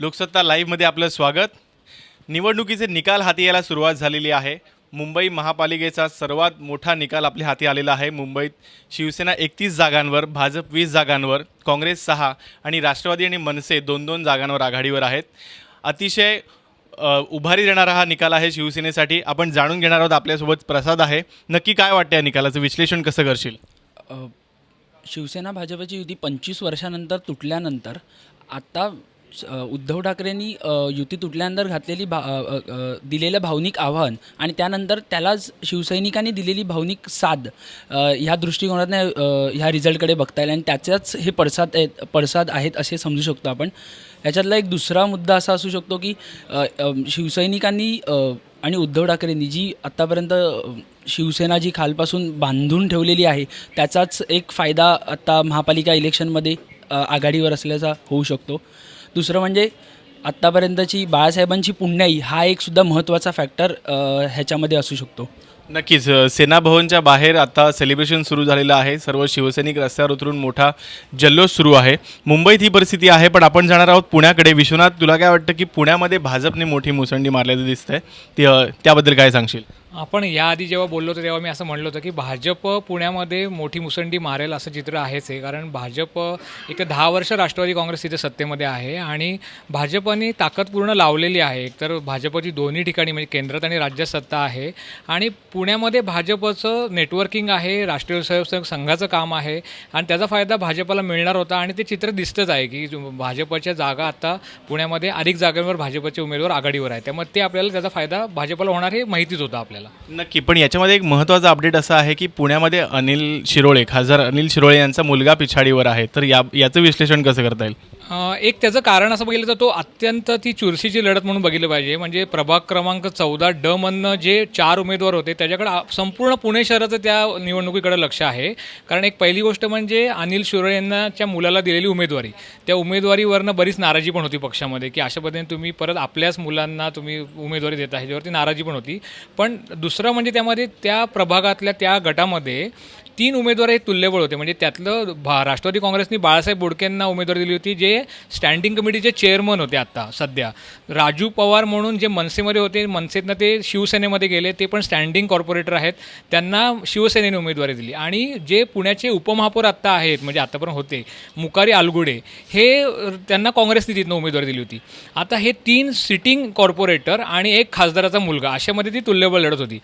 लोकसत्ता लाईव्हमध्ये आपलं स्वागत. निवडणुकीचे निकाल हाती यायला सुरुवात झालेली आहे. मुंबई महापालिकेचा सर्वात मोठा निकाल आपल्या हाती आलेला आहे. मुंबईत शिवसेना एकतीस जागांवर भाजप वीस जागांवर काँग्रेस सहा आणि राष्ट्रवादी आणि मनसे दोन दोन जागांवर आघाडीवर आहेत. अतिशय उभारी देणारा हा निकाल आहे शिवसेनेसाठी. आपण जाणून घेणार आहोत आपल्यासोबत प्रसाद आहे. नक्की काय वाटतं या निकालाचं? विश्लेषण कसं करशील? शिवसेना भाजपची युती पंचवीस वर्षानंतर तुटल्यानंतर आता उद्धव ठाकरेंनी युती तुटल्यानंतर घातलेली भा दिलेलं भावनिक आव्हान आणि त्यानंतर त्यालाच शिवसैनिकांनी दिलेली भावनिक साद ह्या दृष्टिकोनातनं ह्या रिझल्टकडे बघता येईल आणि त्याच्याच हे पडसाद आहेत पडसाद आहेत असे समजू शकतो आपण. याच्यातला एक दुसरा मुद्दा असा असू शकतो की शिवसैनिकांनी आणि उद्धव ठाकरेंनी जी आत्तापर्यंत शिवसेना जी खालपासून बांधून ठेवलेली आहे त्याचाच एक फायदा आत्ता महापालिका इलेक्शनमध्ये आघाडीवर असल्याचा होऊ शकतो. दुसरं म्हणजे आत्तापर्यंतची बाळासाहेबांची पुण्याई हा एक सुद्धा महत्त्वाचा फॅक्टर ह्याच्यामध्ये असू शकतो. नक्कीच सेना भवनच्या बाहेर आता सेलिब्रेशन सुरू झालेलं आहे. सर्व शिवसैनिक रस्त्यावर उतरून मोठा जल्लोष सुरू आहे. मुंबईत ही परिस्थिती आहे पण आपण जाणार आहोत पुण्याकडे. विश्वनाथ तुला काय वाटतं की पुण्यामध्ये भाजपने मोठी मुसंडी मारल्याचं दिसतंय ती त्याबद्दल काय सांगशील? आपण याआधी जेव्हा बोललो होतो तेव्हा मी असं म्हणलं होतं की भाजप पुण्यामध्ये मोठी मुसंडी मारेल असं चित्र आहेच आहे कारण भाजप एक दहा वर्ष राष्ट्रवादी काँग्रेस तिथे सत्तेमध्ये आहे आणि भाजपने ताकद पूर्ण लावलेली आहे. एकतर भाजपची दोन्ही ठिकाणी म्हणजे केंद्रात आणि राज्यात सत्ता आहे. आणि पुण्यामध्ये भाजपचं नेटवर्किंग आहे राष्ट्रीय स्वयंसेवक संघाचं काम आहे आणि त्याचा फायदा भाजपला मिळणार होता आणि ते चित्र दिसतंच आहे की भाजपच्या जागा आता पुण्यामध्ये अधिक जागांवर भाजपचे उमेदवार आघाडीवर आहे त्यामुळे ते आपल्याला त्याचा फायदा भाजपला होणार हे माहितीच होतं आपल्याला. नक्की पण याच्यामध्ये एक महत्त्वाचा अपडेट असा आहे की पुण्यामध्ये अनिल शिरोळे खासदार अनिल शिरोळे यांचा मुलगा पिछाडीवर आहे. तर या याचं विश्लेषण कसं करता येईल? एक त्याचं कारण असं बघितलं तर तो अत्यंत ती चुरशीची लढत म्हणून बघितलं पाहिजे. म्हणजे प्रभाग क्रमांक चौदा ड मधनं जे चार उमेदवार होते त्याच्याकडे संपूर्ण पुणे शहराचं त्या निवडणुकीकडे लक्ष आहे. कारण एक पहिली गोष्ट म्हणजे अनिल शिरोळे यांनाच्या मुलाला दिलेली उमेदवारी. त्या उमेदवारीवरनं बरीच नाराजी पण होती पक्षामध्ये की अशा पद्धतीने तुम्ही परत आपल्याच मुलांना तुम्ही उमेदवारी देता ह्याच्यावरती नाराजी पण होती. पण दुसरं म्हणजे त्यामध्ये त्या प्रभागातल्या त्या गटामध्ये तीन उमेदवार हे तुल्यबळ होते. म्हणजे त्यातलं भा राष्ट्रवादी काँग्रेसनी बाळासाहेब बोडकेंना उमेदवारी दिली होती जे स्टँडिंग कमिटीचे चेअरमन होते आत्ता सध्या. राजू पवार म्हणून जे मनसेमध्ये होते मनसेतनं ते शिवसेनेमध्ये गेले ते पण स्टँडिंग कॉर्पोरेटर आहेत. त्यांना शिवसेनेने उमेदवारी दिली. आणि जे पुण्याचे उपमहापौर आत्ता आहेत म्हणजे आत्तापर्यंत होते मुकारी आलगुडे हे त्यांना काँग्रेसने तिथनं उमेदवारी दिली होती. आता हे तीन सिटिंग कॉर्पोरेटर आणि एक खासदाराचा मुलगा अशामध्ये ती तुल्यबळ लढत होती.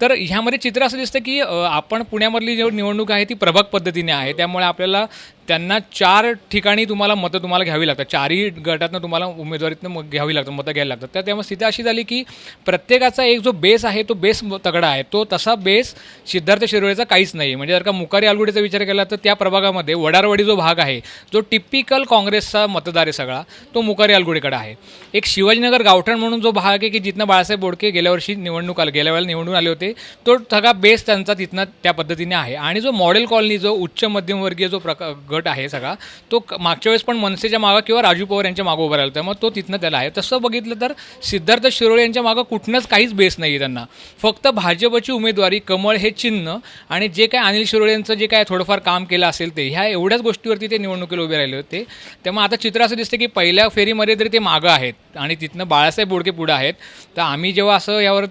तर ह्यामध्ये चित्र असं दिसतं की आपण पुण्यामधली जी निवडणूक आहे ती प्रभाग पद्धतीने आहे. त्यामुळे आपल्याला त्यांना चार ठिकाणी तुम्हाला मतं तुम्हाला घ्यावी लागतात. चारही गटातनं तुम्हाला उमेदवारीतनं मग घ्यावी लागतात मतं घ्यायला लागतात. तर त्यामुळे स्थिती अशी झाली की प्रत्येकाचा एक जो बेस आहे तो बेस तगडा आहे. तो तसा बेस सिद्धार्थ शिरोळेचा काहीच नाही म्हणजे जर का मुकारी आलगुडीचा विचार केला तर त्या प्रभागामध्ये वडारवाडी जो भाग आहे जो टिपिकल काँग्रेसचा मतदार आहे सगळा तो मुकारी आलगुडीकडे आहे. एक शिवाजीनगर गावठण म्हणून जो भाग आहे की जिथनं बाळासाहेब बोडके गेल्या वर्षी निवडणूक आले गेल्या वेळेला निवडून आले होते तो सगळा बेस त्यांचा तिथनं त्या पद्धतीने आहे. आणि जो मॉडेल कॉलनी जो उच्च मध्यमवर्गीय जो प्रकार गट आहे सगळा तो मागच्या वेळेस पण मनसेच्या मागं किंवा राजू पवार यांच्या मागं उभा राहिला मग तो तिथनं त्याला आहे. तसं बघितलं तर सिद्धार्थ शिरोळे यांच्या मागं कुठनंच काहीच बेस नाही आहे त्यांना. फक्त भाजपची उमेदवारी कमळ हे चिन्ह आणि जे काय अनिल शिरोळे यांचं जे काय थोडंफार काम केलं असेल ते ह्या एवढ्याच गोष्टीवरती ते निवडणुकीला उभे राहिले होते. त्यामुळे आता चित्र असं दिसतं की पहिल्या फेरीमध्ये तरी ते मागं आहेत. आणि तिथनं बाळासाहेब बोडके पुढे आहेत. तर आम्ही जेव्हा असं यावर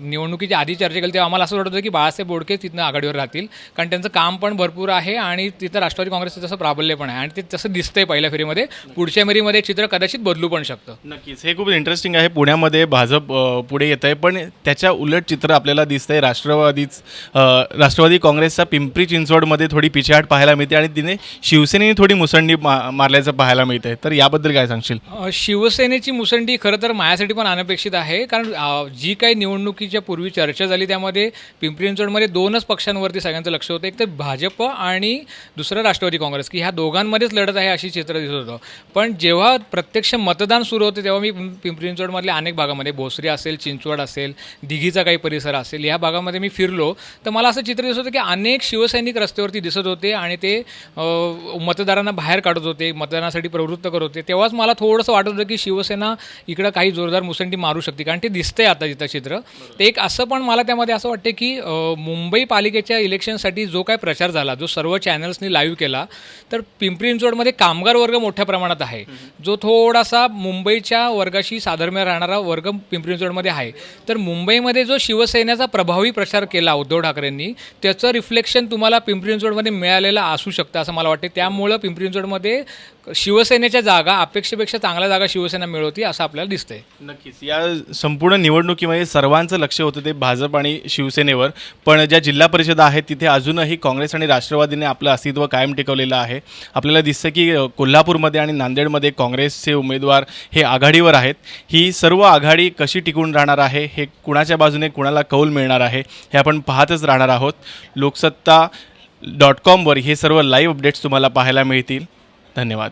निवडणुकीच्या आधी चर्चा केली तेव्हा आम्हाला असं वाटत होतं की बाळासाहेब बोडके तिथनं आघाडीवर राहतील. कारण त्यांचं काम पण भरपूर आहे आणि तिथं राष्ट्रवादी काँग्रेसचं तसं प्राबल्य पण आहे आणि ते तसं दिसतंय पहिल्या फेरीमध्ये. पुढच्या फेरीमध्ये चित्र कदाचित बदलू पण शकतं. नक्कीच. हे खूप इंटरेस्टिंग आहे. पुण्यामध्ये भाजप पुढे येत आहे पण त्याच्या उलट चित्र आपल्याला दिसतंय राष्ट्रवादीच राष्ट्रवादी काँग्रेसचा पिंपरी चिंचवडमध्ये थोडी पिछेहाट पाहायला मिळते आणि तिने शिवसेनेने थोडी मुसंडी मा मारल्याचं पाहायला मिळतंय. तर याबद्दल काय सांगशील? अ, शिवसेनेची मुसंडी खरं तर माझ्यासाठी पण अनपेक्षित आहे. कारण जी काही निवडणुकीच्या पूर्वी चर्चा झाली त्यामध्ये पिंपरी चिंचवडमध्ये दोनच पक्षांवरती सगळ्यांचं लक्ष होतं. एक तर भाजप आणि दुसरं राष्ट्रवादी काँग्रेस. की ह्या दोघांमध्येच लढत आहे अशी चित्र दिसत होतं. पण जेव्हा प्रत्यक्ष मतदान सुरू होते तेव्हा मी पिंपरी चिंचवडमधल्या अनेक भागामध्ये भोसरी असेल चिंचवड असेल दिघीचा काही परिसर असेल ह्या भागामध्ये मी फिरलो. तर मला असं चित्र दिसत होतं की अनेक शिवसैनिक रस्त्यावरती दिसत होते आणि ते मतदारांना बाहेर काढत होते मतदानासाठी प्रवृत्त करत होते. तेव्हाच मला थोडंसं वाटत होतं की शिव शिवसेना इकडं काही जोरदार मुसंडी मारू शकते कारण ते दिसतंय आता तिथं चित्र. ते एक असं पण मला त्यामध्ये असं वाटते की मुंबई पालिकेच्या इलेक्शनसाठी जो काय प्रचार झाला जो सर्व चॅनल्सनी लाईव्ह केला तर पिंपरी चिंचवडमध्ये कामगार वर्ग मोठ्या प्रमाणात आहे. जो थोडासा मुंबईच्या वर्गाशी साधर्म्य राहणारा वर्ग पिंपरी चिंचवडमध्ये आहे. तर मुंबईमध्ये जो शिवसेनेचा प्रभावी प्रचार केला उद्धव ठाकरेंनी त्याचं रिफ्लेक्शन तुम्हाला पिंपरी चिंचवडमध्ये मिळालेलं असू शकतं असं मला वाटते त्यामुळं पिंपरी चिंचवडमध्ये शिवसेनेच्या जागा अपेक्षेपेक्षा चांगल्या जागा शिवसेना मिळवती असं आपल्याला दिसतंय. नक्कीच. या संपूर्ण निवडणुकीमध्ये सर्वांचं लक्ष होतं ते भाजप आणि शिवसेनेवर. पण ज्या जिल्हा परिषद आहेत तिथे अजूनही काँग्रेस आणि राष्ट्रवादीने आपलं अस्तित्व कायम टिकवलेलं आहे. आपल्याला दिसतं की कोल्हापूरमध्ये आणि नांदेडमध्ये काँग्रेसचे उमेदवार हे आघाडीवर आहेत. ही सर्व आघाडी कशी टिकून राहणार आहे हे कुणाच्या बाजूने कुणाला कौल मिळणार आहे हे आपण पाहतच राहणार आहोत. लोकसत्ता डॉट कॉमवर हे सर्व लाईव्ह अपडेट्स तुम्हाला पाहायला मिळतील. धन्यवाद.